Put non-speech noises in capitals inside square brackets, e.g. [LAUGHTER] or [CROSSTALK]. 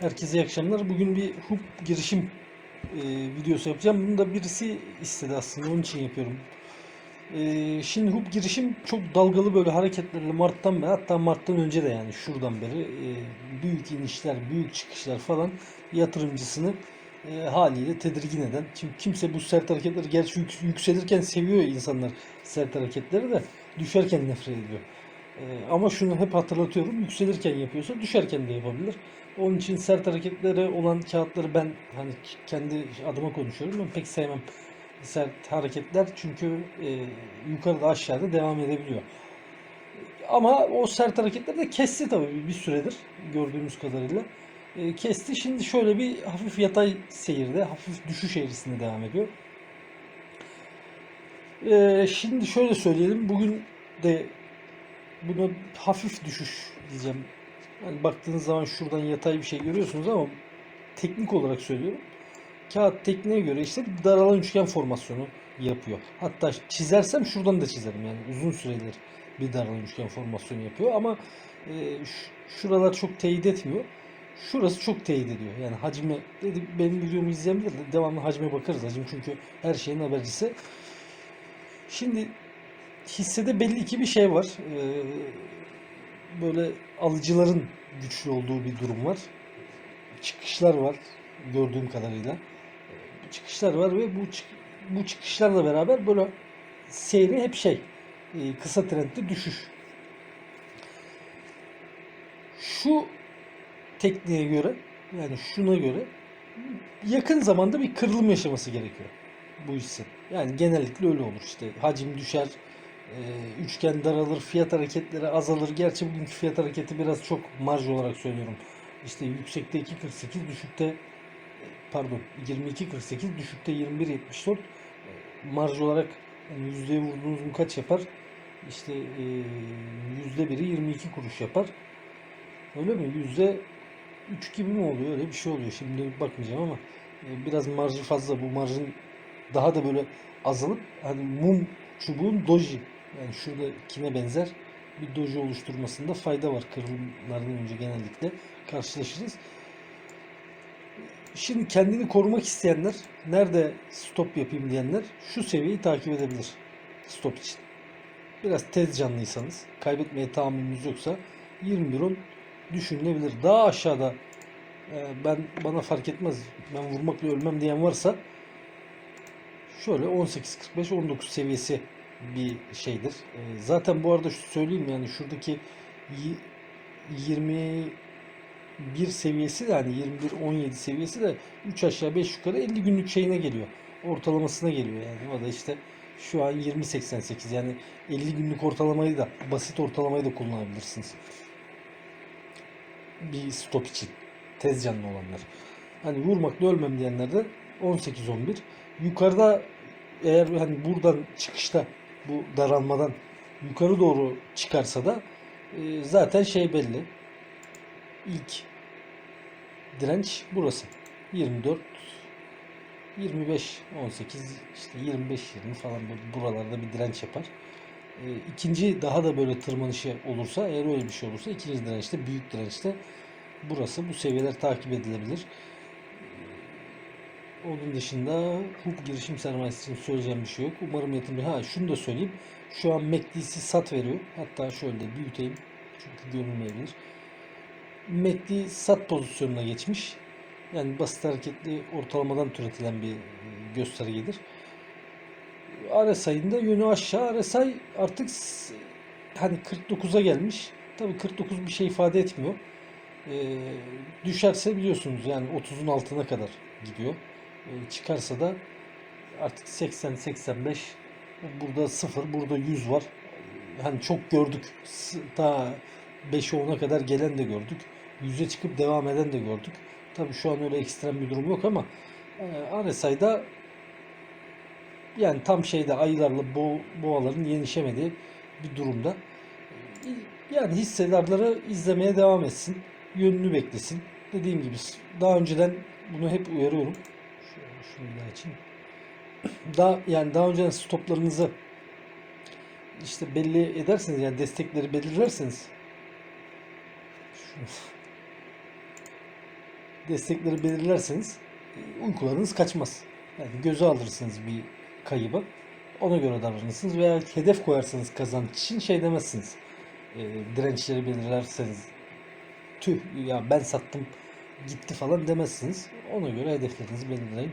Herkese iyi akşamlar. Bugün bir hub girişim e, videosu yapacağım. Bunu da birisi istedi aslında. Onun için yapıyorum. E, şimdi hub girişim çok dalgalı böyle hareketlerle Mart'tan beri hatta Mart'tan önce de yani şuradan beri e, büyük inişler, büyük çıkışlar falan yatırımcısını e, haliyle tedirgin eden. Çünkü kimse bu sert hareketleri gerçi yük- yükselirken seviyor insanlar sert hareketleri de düşerken nefret ediyor. Ee, ama şunu hep hatırlatıyorum. Yükselirken yapıyorsa düşerken de yapabilir. Onun için sert hareketlere olan kağıtları ben hani kendi adıma konuşuyorum. Ben pek sevmem sert hareketler çünkü e, yukarıda aşağıda devam edebiliyor. Ama o sert hareketleri de kesti tabii bir süredir gördüğümüz kadarıyla. E, kesti. Şimdi şöyle bir hafif yatay seyirde, hafif düşüş eğrisinde devam ediyor. E, şimdi şöyle söyleyelim. Bugün de buna hafif düşüş diyeceğim. Yani baktığınız zaman şuradan yatay bir şey görüyorsunuz ama teknik olarak söylüyorum. Kağıt tekniğe göre işte daralan üçgen formasyonu yapıyor. Hatta çizersem şuradan da çizerim yani uzun süredir bir daralan üçgen formasyonu yapıyor ama e, şuralar çok teyit etmiyor. Şurası çok teyit ediyor. Yani hacme dedi benim videomu izleyen bilir de devamlı hacme bakarız hacim çünkü her şeyin habercisi. Şimdi hissede belli ki bir şey var. Ee, böyle alıcıların güçlü olduğu bir durum var. Çıkışlar var gördüğüm kadarıyla. Ee, Çıkışlar var ve bu bu çıkışlarla beraber böyle seyri hep şey e, kısa trendde düşüş. Şu tekniğe göre yani şuna göre yakın zamanda bir kırılım yaşaması gerekiyor bu hissin. Yani genellikle öyle olur işte. Hacim düşer, e, üçgen daralır, fiyat hareketleri azalır. Gerçi bugünkü fiyat hareketi biraz çok marj olarak söylüyorum. İşte yüksekte 2.48, düşükte pardon 22.48, düşükte 21.74. E, Marj olarak yani yüzdeye vurduğunuz mu kaç yapar? İşte e, yüzde biri 22 kuruş yapar. Öyle mi? Yüzde 3 gibi mi oluyor? Öyle bir şey oluyor. Şimdi bakmayacağım ama e, biraz marjı fazla. Bu marjın daha da böyle azalıp hani mum çubuğun doji yani şurada kime benzer bir doji oluşturmasında fayda var. Kırılımlardan önce genellikle karşılaşırız. Şimdi kendini korumak isteyenler, nerede stop yapayım diyenler şu seviyeyi takip edebilir stop için. Biraz tez canlıysanız, kaybetmeye tahammülünüz yoksa 21 on düşünülebilir. Daha aşağıda e, ben bana fark etmez, ben vurmakla ölmem diyen varsa şöyle 18.45 19 seviyesi bir şeydir. E, zaten bu arada şu söyleyeyim yani şuradaki yi- 21 seviyesi de hani 21 17 seviyesi de 3 aşağı 5 yukarı 50 günlük şeyine geliyor. Ortalamasına geliyor yani. O da işte şu an 20.88 yani 50 günlük ortalamayı da basit ortalamayı da kullanabilirsiniz. Bir stop için. Tez canlı olanlar. Hani vurmakla ölmem diyenler de 18-11. Yukarıda eğer hani buradan çıkışta bu daralmadan yukarı doğru çıkarsa da e, zaten şey belli. İlk direnç burası. 24 25 18 işte 25 20 falan böyle buralarda bir direnç yapar. E, ikinci daha da böyle tırmanışı olursa eğer öyle bir şey olursa ikinci dirençte büyük dirençte burası bu seviyeler takip edilebilir. Onun dışında hukuk girişim sermayesi için söyleyeceğim bir şey yok. Umarım yatırımcı... Ha şunu da söyleyeyim. Şu an MACD'si sat veriyor. Hatta şöyle de büyüteyim. Çünkü görünmeyebilir. MACD sat pozisyonuna geçmiş. Yani basit hareketli ortalamadan türetilen bir e, göstergedir. RSI'nin de yönü aşağı. RSI artık hani 49'a gelmiş. Tabii 49 bir şey ifade etmiyor. Ee, düşerse biliyorsunuz yani 30'un altına kadar gidiyor. Ee, çıkarsa da artık 80-85 burada 0 burada 100 var. Hani çok gördük. Ta 5'e 10'a kadar gelen de gördük. 100'e çıkıp devam eden de gördük. Tabii şu an öyle ekstrem bir durum yok ama e, RSI'da yani tam şeyde ayılarla bo boğaların yenişemediği bir durumda. E, Yani hissedarları izlemeye devam etsin. Yönünü beklesin. Dediğim gibi daha önceden bunu hep uyarıyorum. Şunu daha açayım. Daha yani daha önceden stoplarınızı işte belli ederseniz yani destekleri belirlerseniz şunu [LAUGHS] destekleri belirlerseniz e, uykularınız kaçmaz. Yani göze alırsınız bir kaybı. Ona göre davranırsınız veya hedef koyarsanız kazanç için şey demezsiniz. E, dirençleri belirlerseniz tüh ya ben sattım gitti falan demezsiniz. Ona göre hedeflerinizi belirleyin.